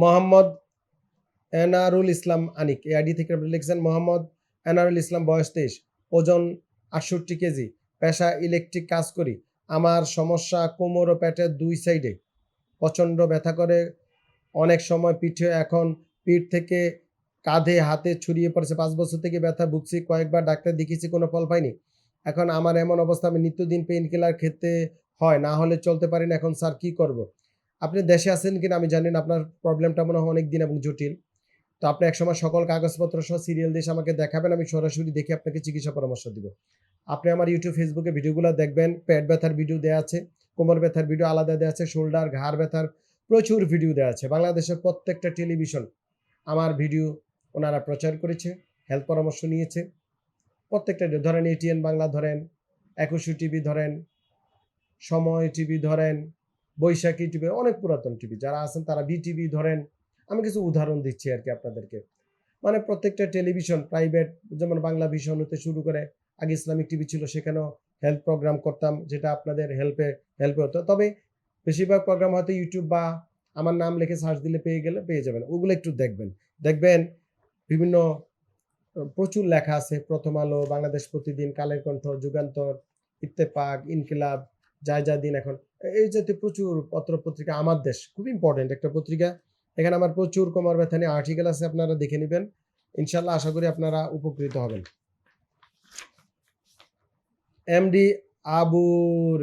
মোহাম্মদ এনারুল ইসলাম আনিক। এই আইডি থেকে আপনি লিখেছেন মোহাম্মদ এনারুল ইসলাম, বয়স তেইশ, ওজন আটষট্টি কেজি, পেশা ইলেকট্রিক কাজ করি। আমার সমস্যা কোমর ও পেটের দুই সাইডে। প্রচণ্ড ব্যথা করে, অনেক সময় পিঠে এখন পিঠ থেকে কাঁধে হাতে ছড়িয়ে পড়েছে। পাঁচ বছর থেকে ব্যথা ভুগছি, কয়েকবার ডাক্তার দেখিয়েছি, কোনো ফল পাইনি। এখন আমার এমন অবস্থা, আমি নিত্যদিন পেইন কিলার খেতে হয়, না হলে চলতে পারি না। এখন স্যার কি করব? আপনি দেশে আছেন কিনা আমি জানি না, আপনার প্রবলেমটা মনে হয় অনেক দিন এবং জটিল। তো আপনি একসময় সকল কাগজপত্র সহ সিরিয়াল দিয়ে আমাকে দেখাবেন, আমি সরাসরি দেখে আপনাকে চিকিৎসা পরামর্শ দিব। আপনি আমার ইউটিউব ফেসবুকে ভিডিওগুলো দেখবেন, পেট ব্যথার ভিডিও দেওয়া আছে, কোমর ব্যথার ভিডিও আলাদা দেওয়া আছে শোল্ডার ঘাড় ব্যথার প্রচুর ভিডিও দেওয়া আছে। বাংলাদেশের প্রত্যেকটা টেলিভিশন আমার ভিডিও ওনারা প্রচার করেছে হেলথ পরামর্শ নিয়েছে। প্রত্যেকটা ধরেন এটিএন বাংলা ধরেন, একুশে টিভি ধরেন, সময় টিভি ধরেন বৈশাখী টিভি, অনেক পুরাতন টিভি, যারা আছেন তারা বিটিভি ধরেন। আমি কিছু উদাহরণ দিচ্ছি আর কি আপনাদেরকে। মানে প্রত্যেকটা টেলিভিশন, প্রাইভেট, যেমন বাংলা ভিশন হতে শুরু করে, আগে ইসলামিক টিভি ছিল, সেখানেও হেল্প প্রোগ্রাম করতাম, যেটা আপনাদের হেল্পে হেল্পে হতো। তবে বেশিরভাগ প্রোগ্রাম হয়তো ইউটিউব বা আমার নাম লিখে সার্চ দিলে পেয়ে গেলে, পেয়ে যাবেন। ওগুলো একটু দেখবেন। দেখবেন বিভিন্ন প্রচুর লেখা আছে, প্রথম আলো, বাংলাদেশ প্রতিদিন, কালের কণ্ঠ, যুগান্তর, ইত্তেফাক, ইনকিলাব যা যা দিন এখন। এই জাতীয় প্রচুর পত্র পত্রিকা আমার দেশ খুব ইম্পর্টেন্ট একটা পত্রিকা। এখানে আমার প্রচুর কোমর ব্যথা নিয়ে আর্টিকেল আছে, আপনারা দেখে নেবেন। ইনশাল্লাহ আশা করি আপনারা উপকৃত হবেন। এমডি আবু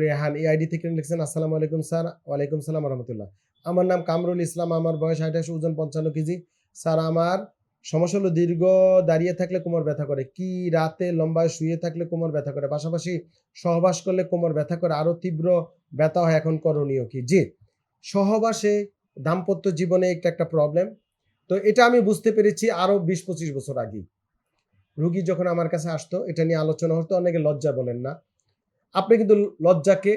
রেহান এই আইডি থেকে লিখছেন, আসসালামু আলাইকুম স্যার। ওয়ালাইকুম সালাম রহমতুল্লাহ। আমার নাম কামরুল ইসলাম, আমার বয়স আঠাশ, ওজন পঞ্চান্ন কেজি। স্যার, আমার সমস্যা হলো দীর্ঘ দাঁড়িয়ে থাকলে কোমর ব্যথা করে, কি রাতে লম্বায় শুয়ে থাকলে কোমর ব্যথা করে, পাশাপাশি সহবাস করলে কোমর ব্যথা করে, আরও তীব্র ব্যথা হয় এখন করণীয় কি? জি, সহবাসে দাম্পত্য জীবনে একটা একটা প্রবলেম তো এটা আমি বুঝতে পেরেছি আরও বিশ পঁচিশ বছর আগে। রুগী যখন আমার কাছে আসতো, এটা নিয়ে আলোচনা হতো, অনেকে লজ্জা বলেন না। আপনি কিন্তু লজ্জাকে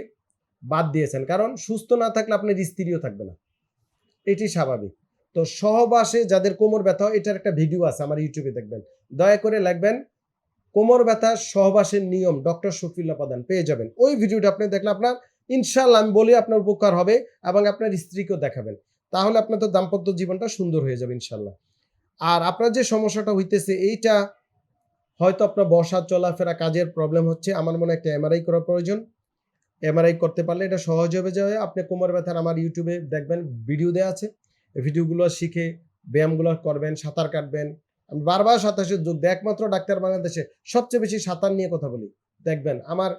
বাদ দিয়েছেন, কারণ সুস্থ না থাকলে আপনার স্ত্রীও থাকবে না। এটি স্বাভাবিক। তো সহবাসে যাদের কোমর ব্যথা, এটার একটা ভিডিও আছে আমার ইউটিউবে দেখবেন। দয়া করে লাগবেন, কোমর ব্যথা সহবাসের নিয়ম ডক্টর শফিউল্লাহ প্রধান, পেয়ে যাবেন। ওই ভিডিওটা আপনি দেখলে আপনার ইনশাল্লাহ আমি বলি আপনার উপকার হবে এবং আপনার স্ত্রীকেও দেখাবেন। তাহলে আপনার তো দাম্পত্য জীবনটা সুন্দর হয়ে যাবে ইনশাল্লাহ আর আপনার যে সমস্যাটা হইতেছে, এইটা হয়তো আপনার বসা, চলাফেরা কাজের প্রবলেম হচ্ছে। আমার মনে একটা এমআরআই করা প্রয়োজন। এমআরআই করতে পারলে এটা সহজ হবে যাবে আপনি কোমর ব্যথার আমার ইউটিউবে দেখবেন ভিডিও দেওয়া আছে। ভিডিওগুলো শিখে ব্যায়ামগুলো করবেন, সাঁতার কাটবেন। আমি বারবার সাঁতারের যোগ দেয় একমাত্র ডাক্তার বাংলাদেশে সবচেয়ে বেশি সাঁতার নিয়ে কথা বলি, দেখবেন আমার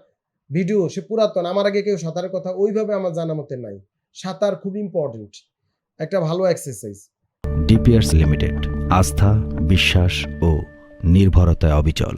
ভিডিও সে পুরাতন, আমার আগে কেউ সাঁতারের কথা ওইভাবে আমার জানা মতে নাই। সাঁতার খুব ইম্পর্টেন্ট একটা ভালো এক্সারসাইজ ডিপিয়ার্স লিমিটেড, আস্থা, বিশ্বাস ও নির্ভরতায় অবিচল।